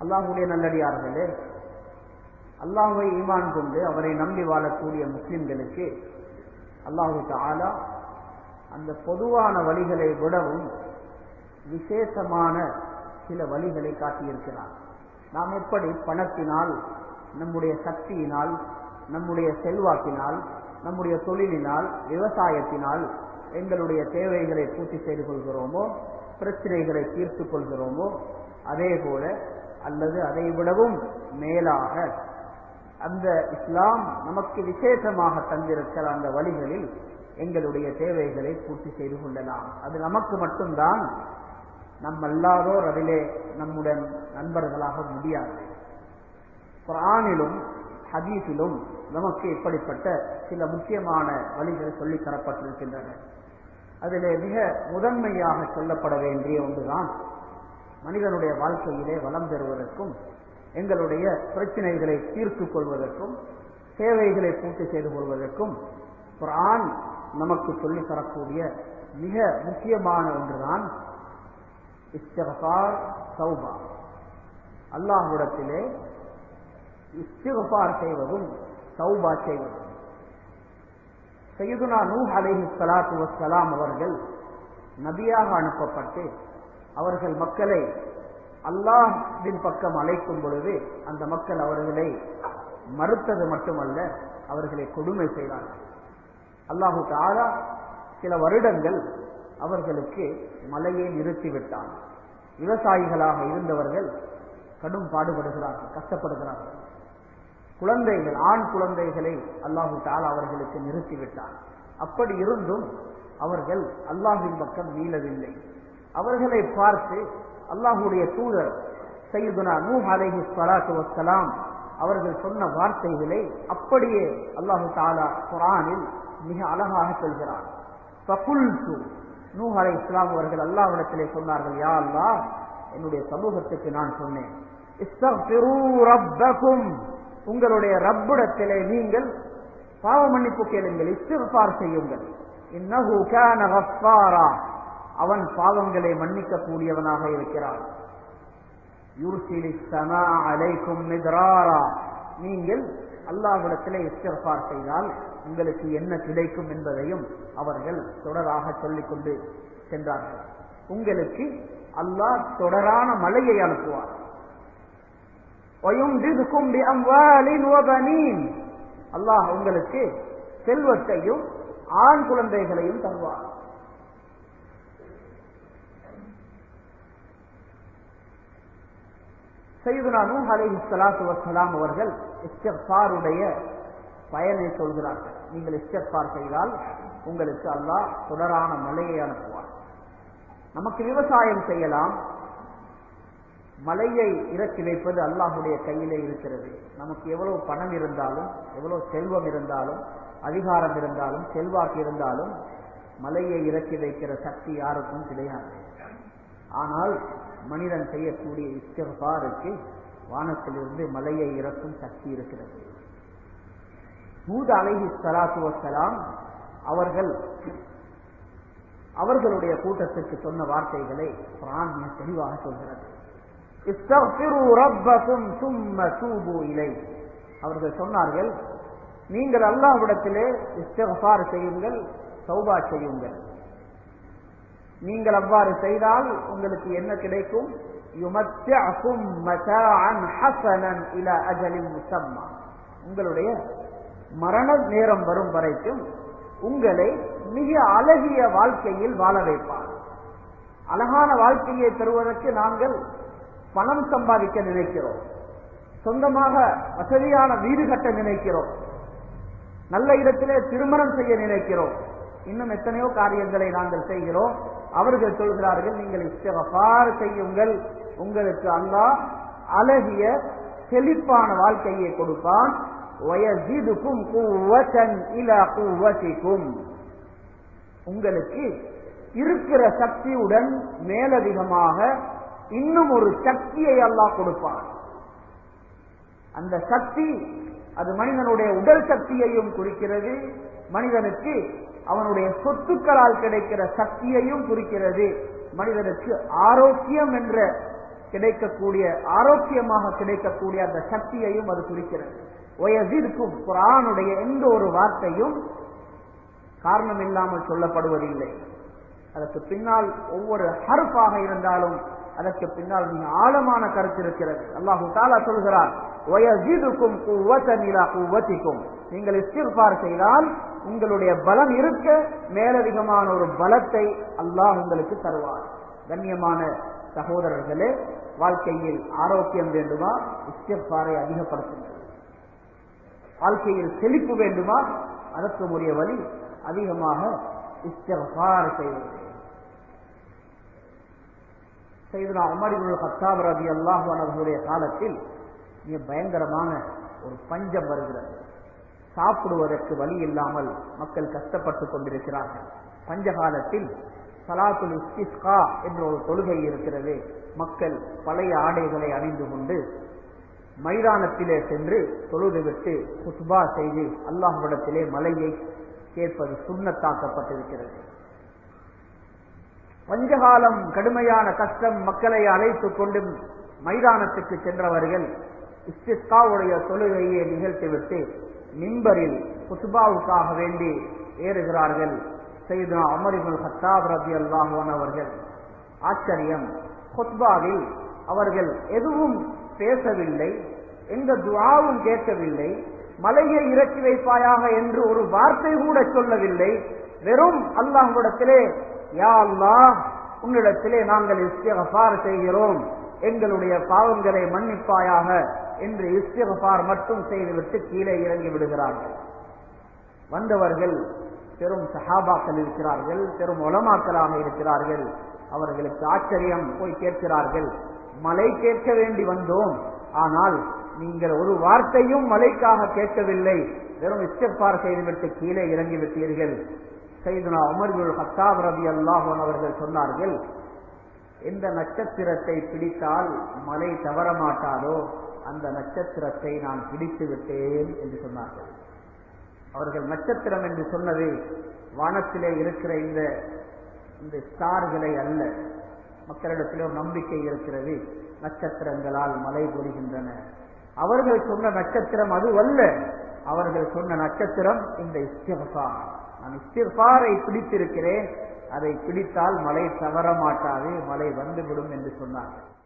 அல்லாஹுடைய நல்லடியார்களே அல்லாஹுவை ஈமான் கொண்டு அவரை நம்பி வாழக்கூடிய முஸ்லிம்களுக்கு அல்லாஹு ஆலா அந்த பொதுவான வழிகளை விடவும் விசேஷமான சில வழிகளை காட்டியிருக்கிறார். நாம் எப்படி பணத்தினால் நம்முடைய சக்தியினால் நம்முடைய செல்வாக்கினால் நம்முடைய தொழிலினால் விவசாயத்தினால் எங்களுடைய தேவைகளை பூர்த்தி செய்து கொள்கிறோமோ பிரச்சனைகளை தீர்த்து கொள்கிறோமோ அதே போல அல்லது அதை விடவும் மேலாக. அந்த இஸ்லாம் நமக்கு விசேஷமாக தந்திருக்கிற அந்த வழிகளில் எங்களுடைய தேவைகளை பூர்த்தி செய்து கொள்ளலாம். அது நமக்கு மட்டும்தான் நம் அல்லாதோர் அதிலே நம்முடன் நண்பர்களாக முடியாது. குரானிலும் ஹதீஸிலும் நமக்கு இப்படிப்பட்ட சில முக்கியமான வழிகள் சொல்லித் தரப்பட்டிருக்கின்றன. அதிலே மிக முதன்மையாக சொல்லப்பட வேண்டிய ஒன்றுதான் மனிதனுடைய வாழ்க்கையிலே வளம் பெறுவதற்கும் எங்களுடைய பிரச்சனைகளை தீர்த்து கொள்வதற்கும் தேவைகளை பூர்த்தி செய்து கொள்வதற்கும் குரான் நமக்கு சொல்லித் தரக்கூடிய மிக முக்கியமான ஒன்றுதான் இஸ்திகபார் சௌபா அல்லாஹுடத்திலே இஸ்திகபார் செய்வதும் சௌபா செய்வதும். சையுதுனா நூ அலைஹி சலாத்து வசலாம் அவர்கள் நபியாக அனுப்பப்பட்டு அவர்கள் மக்களை அல்லாஹின் பக்கம் அழைக்கும் பொழுது அந்த மக்கள் அவர்களை மறுத்தது மட்டுமல்ல அவர்களை கொடுமை செய்தார்கள். அல்லாஹு தாரா சில வருடங்கள் அவர்களுக்கு மலையை நிறுத்திவிட்டான். விவசாயிகளாக இருந்தவர்கள் கடும் பாடுபடுகிறார்கள் கஷ்டப்படுகிறார்கள். குழந்தைகள் ஆண் குழந்தைகளை அல்லாஹு தாலா அவர்களுக்கு நிறுத்திவிட்டான். அப்படி இருந்தும் அவர்கள் அல்லாஹின் பக்கம் மீளவில்லை அவர்களை பார்த்து அல்லாஹுடைய தூதர் சையுதுனா நூ அலைஹி சலாத்து வசலாம் அவர்கள் சொன்ன வார்த்தைகளை அப்படியே அல்லாஹு தாலா குரானில் மிக அழகாக சொல்கிறார். ஃபகுல்து நூ அலை இஸ்லாம் அவர்கள் அல்லாஹ்விடத்திலே சொன்னார்கள் யா அல்லாஹ் என்னுடைய சமூகத்துக்கு நான் சொன்னேன். உங்களுடைய ரப்பிடத்திலே நீங்கள் பாவ மன்னிப்பு கேளுங்கள் இஸ்திஃபார் செய்யுங்கள். இன்னஹு கான அவன் பாவங்களை மன்னிக்க கூடியவனாக இருக்கிறான் நீங்கள் அல்லாஹ்விடத்திலே இஸ்திஃபார் செய்தால் உங்களுக்கு என்ன கிடைக்கும் என்பதையும் அவர்கள் தொடராக சொல்லிக் கொண்டு சென்றார்கள். உங்களுக்கு அல்லாஹ் தொடரான மலையை அனுப்புவார். அல்லாஹ் உங்களுக்கு செல்வத்தையும் ஆண் குழந்தைகளையும் தருவார். செய்துனா நூ அலைஹி ஸலாத்து வஸ்ஸலாம் அவர்கள் இஸ்டர்பாருடைய பயனை சொல்கிறார்கள். நீங்கள் இஸ்டர்பார் செய்தால் உங்களுக்கு அல்லாஹ் தொடரான மலையை அனுப்புவார் நமக்கு விவசாயம் செய்யலாம். மலையை இறக்கி வைப்பது அல்லாஹுடைய கையிலே இருக்கிறது. நமக்கு எவ்வளவு பணம் இருந்தாலும் எவ்வளவு செல்வம் இருந்தாலும் அதிகாரம் இருந்தாலும் செல்வாக்கு இருந்தாலும் மலையை இறக்கி வைக்கிற சக்தி யாருக்கும் கிடையாது. ஆனால் மனிதன் செய்யக்கூடிய இஸ்திஃபாருக்கு வானத்திலிருந்து மலையை இறக்கும் சக்தி இருக்கிறது. மூத அலைஹி சலாத்து வசலாம் அவர்கள் அவர்களுடைய கூட்டத்திற்கு சொன்ன வார்த்தைகளை குரான் தெளிவாக சொல்கிறது. சும்ம இலை. அவர்கள் சொன்னார்கள் நீங்கள் அல்லாவிடத்திலே இஸ்திக்ஃபார் செய்யுங்கள் சௌபா செய்யுங்கள். நீங்கள் அவ்வாறு செய்தால் உங்களுக்கு என்ன கிடைக்கும்? உங்களுடைய மரண நேரம் வரும் வரைக்கும் உங்களை மிக அழகிய வாழ்க்கையில் வாழ வைப்பார். அழகான வாழ்க்கையை பெறுவதற்கு நாங்கள் பணம் சம்பாதிக்க நினைக்கிறோம். சொந்தமாக வசதியான வீடு கட்ட நினைக்கிறோம். நல்ல இடத்திலே திருமணம் செய்ய நினைக்கிறோம். இன்னும் எத்தனையோ காரியங்களை நாங்கள் செய்கிறோம். அவர்கள் சொல்கிறார்கள் நீங்கள் இஸ்திகஃபார் செய்யுங்கள். உங்களுக்கு அல்லாஹ் அழகிய செழிப்பான வாழ்க்கையை கொடுப்பான். உங்களுக்கு இருக்கிற சக்தியுடன் மேலதிகமாக இன்னும் ஒரு சக்தியை அல்லாஹ் கொடுப்பான். அந்த சக்தி அது மனிதனுடைய உடல் சக்தியையும் குறிக்கிறது. மனிதனுக்கு அவனுடைய சொத்துக்களால் கிடைக்கிற சக்தியையும் குறிக்கிறது. மனிதனுக்கு ஆரோக்கியம் என்ற கிடைக்கக்கூடிய ஆரோக்கியமாக கிடைக்கக்கூடிய அந்த சக்தியையும் அது குறிக்கிறது. வயதிற்கும் குரானுடைய எந்த ஒரு வார்த்தையும் காரணம் இல்லாமல் சொல்லப்படுவதில்லை. அதற்கு பின்னால் ஒவ்வொரு ஹருப்பாக இருந்தாலும் அதற்கு பின்னால் மிக ஆழமான கருத்து இருக்கிறது. அல்லாஹு தாலா சொல்கிறார் வயசிதுக்கும் குவத்தனிலா குவத்திக்கும் நீங்கள் இஸ்திர்பார் செய்தால் உங்களுடைய பலம் இருக்க மேலதிகமான ஒரு பலத்தை அல்லாஹ் உங்களுக்கு தருவார். கண்ணியமான சகோதரர்களே வாழ்க்கையில் ஆரோக்கியம் வேண்டுமா? இஸ்திர்பாரை அதிகப்படுத்துங்கள். வாழ்க்கையில் செழிப்பு வேண்டுமா? அதற்கு உரிய வழி அதிகமாக இஸ்திர்பார் செய்வது செய்தனா உமரிபுல் ஹத்தாப் ரவி அல்லாஹ் அவர்களுடைய காலத்தில் மிக பயங்கரமான ஒரு பஞ்சம் வருகிறது. சாப்பிடுவதற்கு வழி இல்லாமல் மக்கள் கஷ்டப்பட்டு கொண்டிருக்கிறார்கள். பஞ்ச காலத்தில் சலாத்துல் இஸ்திஸ்கா என்ற ஒரு தொழுகை இருக்கிறது. மக்கள் பழைய ஆடைகளை அணிந்து கொண்டு மைதானத்திலே சென்று தொழுது விட்டு குஸ்பா செய்து அல்லாஹ்விடத்திலே மலையை கேட்பது சுண்ணத்தாக்கப்பட்டிருக்கிறது. பஞ்சகாலம் கடுமையான கஷ்டம் மக்களை அழைத்துக் கொண்டு மைதானத்துக்கு சென்றவர்கள் இஸ்திஸ்காவுடைய தொழுகையை நிகழ்த்திவிட்டு மின்பரில் குசுபாவுக்காக வேண்டி ஏறுகிறார்கள் செய்தா அமரிபுல் ஹத்தாப் ரபி அல்லாஹன் அவர்கள். ஆச்சரியம். குத்பாவில் அவர்கள் எதுவும் பேசவில்லை எந்த துவாவும் கேட்கவில்லை மலையை இறக்கி வைப்பாயாக என்று ஒரு வார்த்தை கூட சொல்லவில்லை. வெறும் அல்லாஹ்விடத்திலே யா அல்லா உன்னிடத்திலே நாங்கள் இஸ்திகபார் செய்கிறோம். எங்களுடைய பாவங்களை மன்னிப்பாயாக என்று இஸ்திகபார் மட்டும் செய்துவிட்டு கீழே இறங்கி விடுகிறார்கள். வந்தவர்கள் பெரும் சஹாபாக்கள் இருக்கிறார்கள் பெரும் உலமாக்களாக இருக்கிறார்கள். அவர்களுக்கு ஆச்சரியம் போய் கேட்கிறார்கள் மலை கேட்க வேண்டி வந்தோம். ஆனால் நீங்கள் ஒரு வார்த்தையும் மலைக்காக கேட்கவில்லை. வெறும் இஸ்திஃபார் செய்துவிட்டு கீழே இறங்கி விட்டீர்கள். செய்தனா அமர்வுள் ஹத்தாப் ரவி அல்லாஹன் அவர்கள் சொன்னார்கள் எந்த நட்சத்திரத்தை பிடித்தால் மலை தவறமாட்டாரோ அந்த நட்சத்திரத்தை நான் பிடித்து விட்டேன் என்று சொன்னார்கள். அவர்கள் நட்சத்திரம் என்று சொன்னது வானத்திலே இருக்கிற இந்த இந்த ஸ்டார்களை அல்ல. மக்களிடத்திலே நம்பிக்கை இருக்கிறது. நட்சத்திரங்களால் மழை பொழிகின்றன. அவர்கள் சொன்ன நட்சத்திரம் அது அல்ல அவர்கள் சொன்ன நட்சத்திரம் இந்த இஸ்திஃபார். நான் இஸ்திர்பாரை பிடித்திருக்கிறேன். அதை பிடித்தால் மழை தவற மாட்டாது மழை வந்துவிடும் என்று சொன்னார்கள்.